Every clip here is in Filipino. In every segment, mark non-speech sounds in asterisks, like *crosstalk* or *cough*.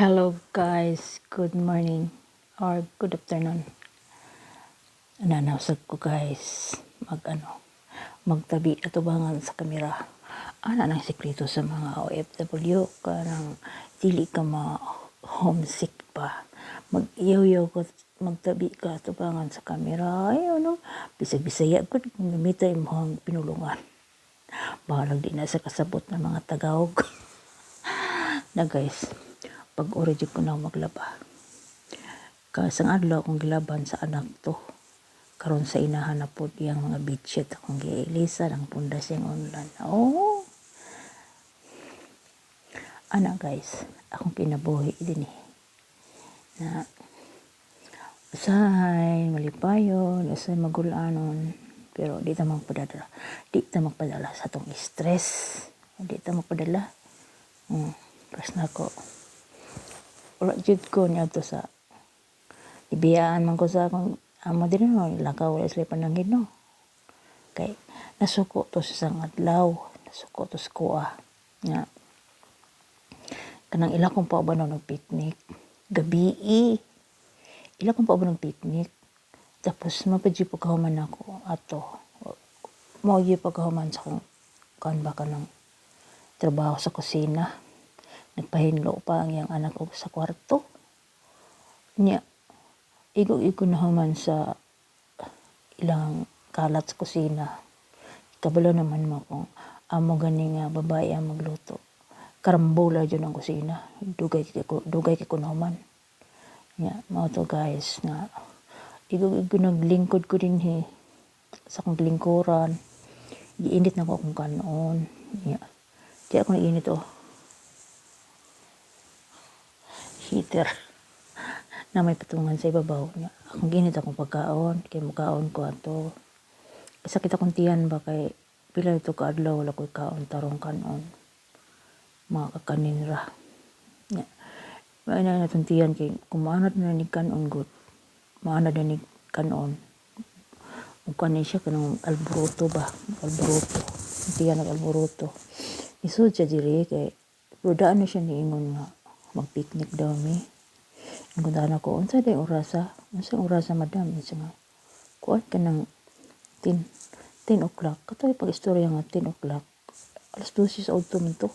Hello guys, good morning or good afternoon. Nanawsag ko guys, mag ano, magtabi atubangan sa kamera. Ana nang sikreto sa mga OFW karang dili ka ma homesick pa. Mag-iyaw-yaw ko magtabi ka atubangan sa kamera. Ay ano, bisag-bisaya ko kung gamita imong pinulungan. Bahalag di na sa kasabot ng mga tagawog. *laughs* na guys, pag origin ko na maglaba. Kasang adlaw akong gilaban sa anak to. Karon sa inahan na po iyang mga bedsheet akong giilisa ng pundas yung online. Oh! Ana guys, akong kinabuhi din eh. Na usahay, malipayon, usahay magulanon. Pero di ta magpadala. Di ta magpadala sa tong stress. Di ta magpadala. Hmm. Pas na ako wala jud ko niya to sa ibiyaan man ko sa akong amo din no? Lakaw wala sila panangin no? Kay nasuko to sa isang adlaw nasuko to sa kuha nga kanang ila kong pauban ng picnic. Gabi ila kong pauban ng picnic. Tapos mapadji po kahuman ako ato mo gyud pagkahuman sa kong kan ba ka ng trabaho sa kusina nagpahinlo pa ang iyang anak og sa kwarto. Niya igo-igo na human sa ilang kalat sa kusina. Kabalo naman mo kung amo gani nga babae ang magluto. Karambola dyan ang kusina. Dugay kay dugay kay kunaman niya mao to guys na igo-igo naglingkod ko din he sa kong lingkuran. Giinit na ko akong kanon niya di ako nainit oh heater *laughs* na may patungan sa ibabaw niya. Akong ginit akong pagkaon, kay mukaon ko ato. Kasi kita kong tiyan ba kay pila ito kaadlaw wala ko'y kaon tarong kanon. Mga kakanin ra. Niya. May na natong tiyan kay kumaanad na ni kanon good. Maanad na ni kanon. Kung kanin siya kanang alburuto ba? Alburuto. Tiyan nag alburuto. Isod siya diri kay pero daan na siya niingon nga mag-picnic daw mi. Ang kundahan ako, unsa day orasa? Unsa orasa madam? Unsa nga, kuwan ka ng 10, 10 o'clock. Katoy pag istorya nga 10 o'clock. Alas 12 sa auto man to.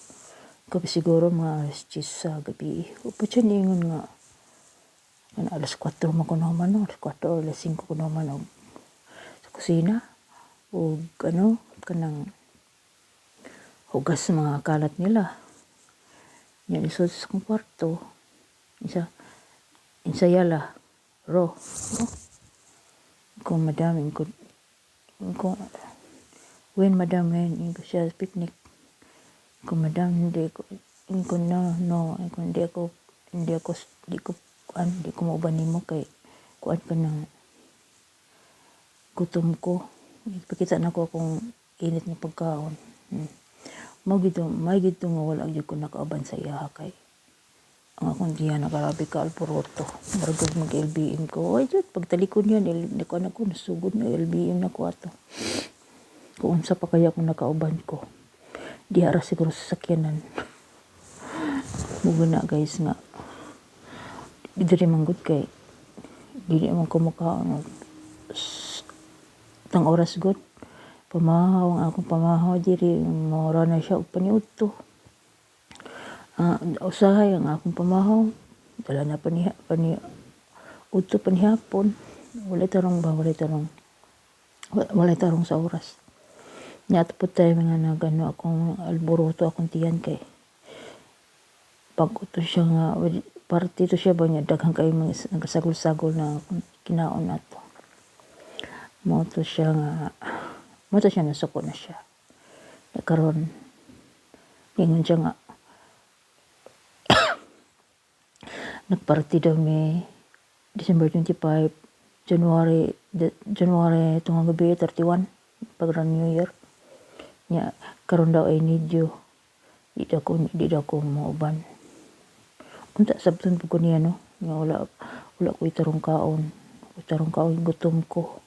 Kapi siguro mga alas 10 sa gabi. Upo siya niingon nga, ano, alas 4 man ko naman, no? alas 4 o alas 5 ko naman o, sa kusina. O ano, kanang hugas mga kalat nila yan iso sa kong kwarto. Isa, insayala. Ro. Ro. Kung madam, ko, ko, when madam, when ko siya picnic. Kung madam, hindi ko, ko no, no, ko hindi ako, hindi ako, hindi ko, kuan, hindi ko mauban mo kay, kuan pa ng gutom ko. Ipakita na ko akong init ng pagkaon. Hmm mo gito may gito nga wala gyud ko nakaaban sa iya kay. Ang akong diyan nagarabi ka alporoto. Bargog mag LBM ko. Ay jud pagtalikod niya ni ko na ko nasugod na LBM na ko ato. Kung unsa pa kaya kung nakauban ko. Di ara siguro sa sakyanan. *laughs* Mugo na guys nga. Diri man gud kay dili man ko mukaon tang oras gud pamahaw ang akong pamahaw diri mora na siya og paniudto uh, usahay ang akong pamahaw dala na pani pani udto panihapon wala tarong ba wala tarong wala tarong sa oras. Nya po tayo mga nagano akong alburuto akong tiyan kay pag uto siya nga parte to siya ba niya daghang kay mga nagasagol-sagol na kinaon nato. Mo to siya nga Mata siya nasuko na siya. Karon ingon siya nga nagparty daw mi December 25 January de, January tunga gabi 31 pag New Year nya karon daw ay need you di daw ko di daw ko mauban unta sabton pud ko niya no nga wala wala ko itarong kaon itarong kaon gutom ko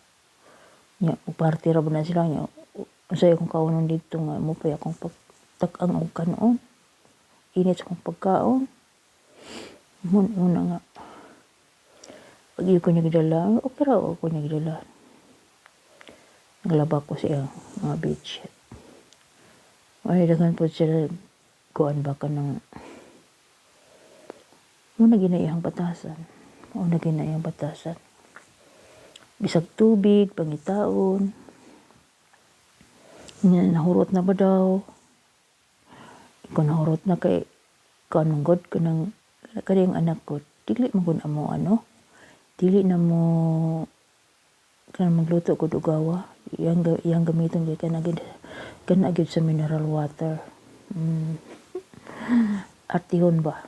nya party ra na sila nya usay akong kaunon dito nga mo pa akong pagtak-ang og kanon init akong pagkaon Mun una nga. Pag ko niya gidala, okay ra ako niya gidala. Naglaba ko siya mga bedsheet. Ay, dagan po sila kuan ba ka ng Muna ginayang batasan. Muna ginayang batasan. Bisag tubig, pangitaon. Nya nahurot na ba daw? Ikaw nahurot na kay kanong god ko ng kading anak ko. Dili man kun amo ano? Dili na mo kanang magluto ko dugawa. Yang yang gamiton kay kanagid kanagid sa mineral water. Mm. Artihon ba?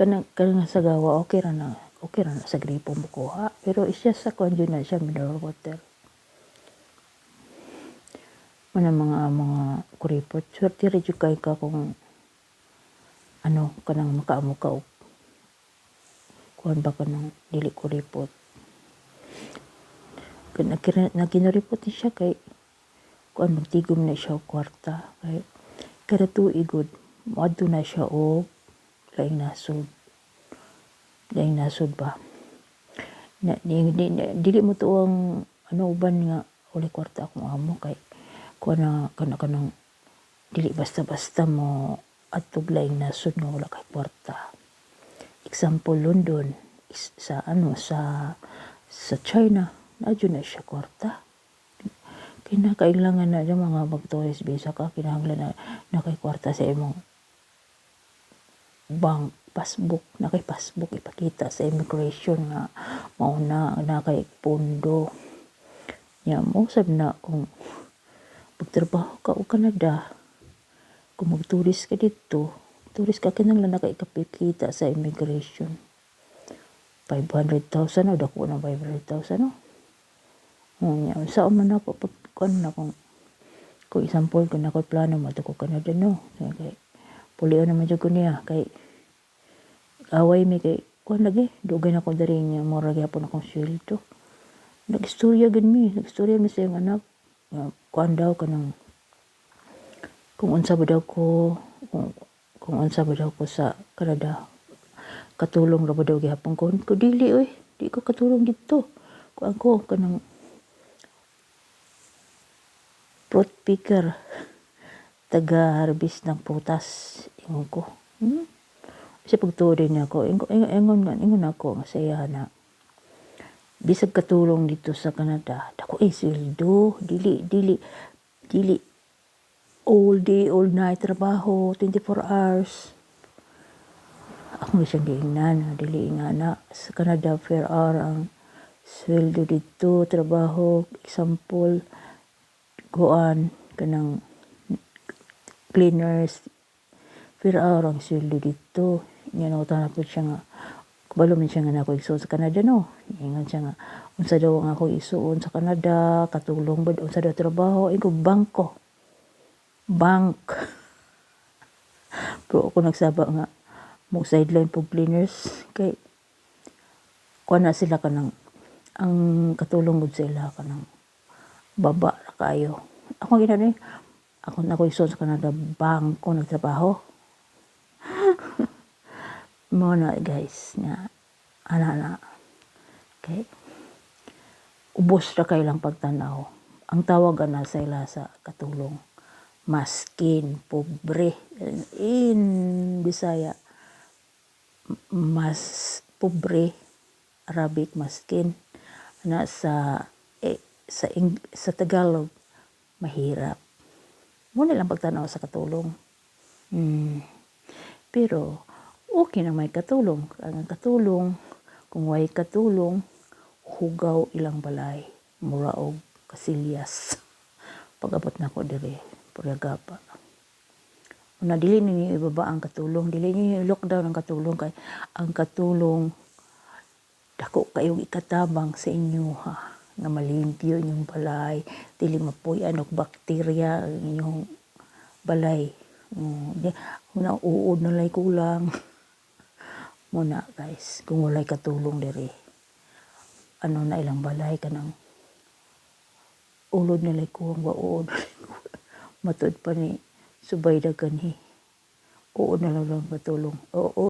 Kanang kanang sa gawa okay ra na okay ra na sa gripo mo kuha. Pero isya sa kuan yun na siya mineral water. Mana mga mga kuripot. Swerte rin yung kay ka kung ano kanang makaamo ka og kuan ba kanang dili kuripot. Naginaripot ni siya kay kuan magtigom na siya og kwarta kay kada tuigod moadto na siya og laing nasod. Laing nasod ba? Na, di, di, di- dili mo to ang ano uban nga uli kwarta akong amo kay kuan na kana kanang dili basta-basta mo atog laing nasod nga wala kay kwarta. Example London is, sa ano sa sa China nadyo na siya kwarta. Kinakailangan na yung mga mag-tourist visa ka kinahanglan na na kay kwarta sa imong bank passbook na kay ipakita sa immigration nga mauna na kay pondo. Nya mo sab na kung pagtrabaho ka o Canada kung magturis ka dito turis ka kinahanglan na kay ikapikita sa immigration. 500,000 o dako na 500,000 no nya sa man ako pag kuan na kung kung example kung ako plano mo ko Canada no. Kay kay pulio naman jud ko niya kay away mi kay kuan lagi? Dugay na ko diri niya mura gyapon akong sweldo. Nagistorya gid mi nagistorya mi sa iyong anak. Nga kuan daw kanang kung unsa ba daw ko kung, kung unsa ba daw ko sa Canada katulong ra ba daw gihapon ko. Ko dili oy di ko katulong dito. Kuan ko kanang fruit picker taga harvest ng prutas ingon ko. Hmm? Kasi pagtuod niya ako ingon, ingon, ingon, ako nga na. Bisag katulong dito sa Canada dako ay sweldo dili dili dili all day all night trabaho 24 hours. Ako nga siyang giingnan dili nga na. Sa Canada per hour ang sweldo dito trabaho example kuan kanang cleaners per hour ang sweldo dito nga nautan po siya nga. Kabalo man siya nga na ako isuon sa Canada no? Ingon siya nga. Unsa daw ang ako isuon sa Canada katulong ba unsa daw trabaho? Ingo bangko. Bank. *laughs* Pero ako nagsaba nga mo sideline po cleaners. Kay kuha na sila kanang ang katulong gud sila kanang baba ra kayo. Ako ginano eh. Ako na ko isuon sa Canada bangko nagtrabaho mo na guys ana na. Okay? Ubos ra kay lang pagtanaw. Ang tawag na sa ila sa katulong maskin pobre in Bisaya mas pobre Arabic maskin. Na sa eh, sa Eng- sa Tagalog mahirap. Mo na lang pagtanaw sa katulong. Hmm. pero okay na may katulong. Ang katulong kung way katulong hugaw ilang balay mura og kasilyas. *laughs* Pagabot na ko dire puragapa Una dili ninyo ibaba ang katulong, dili ninyo lockdown ang katulong kay ang katulong dako kayong ikatabang sa inyo ha nga malimpyo inyong balay, dili mapuyan og bakterya ang inyong balay. Mm, una uod na lay kulang. *laughs* Muna guys, kung walay katulong diri. Ano na ilang balay kanang ulod na lay kuwang wa uod. *laughs* Matod pa ni subay dagan hi. Oo na lang lang. Oo.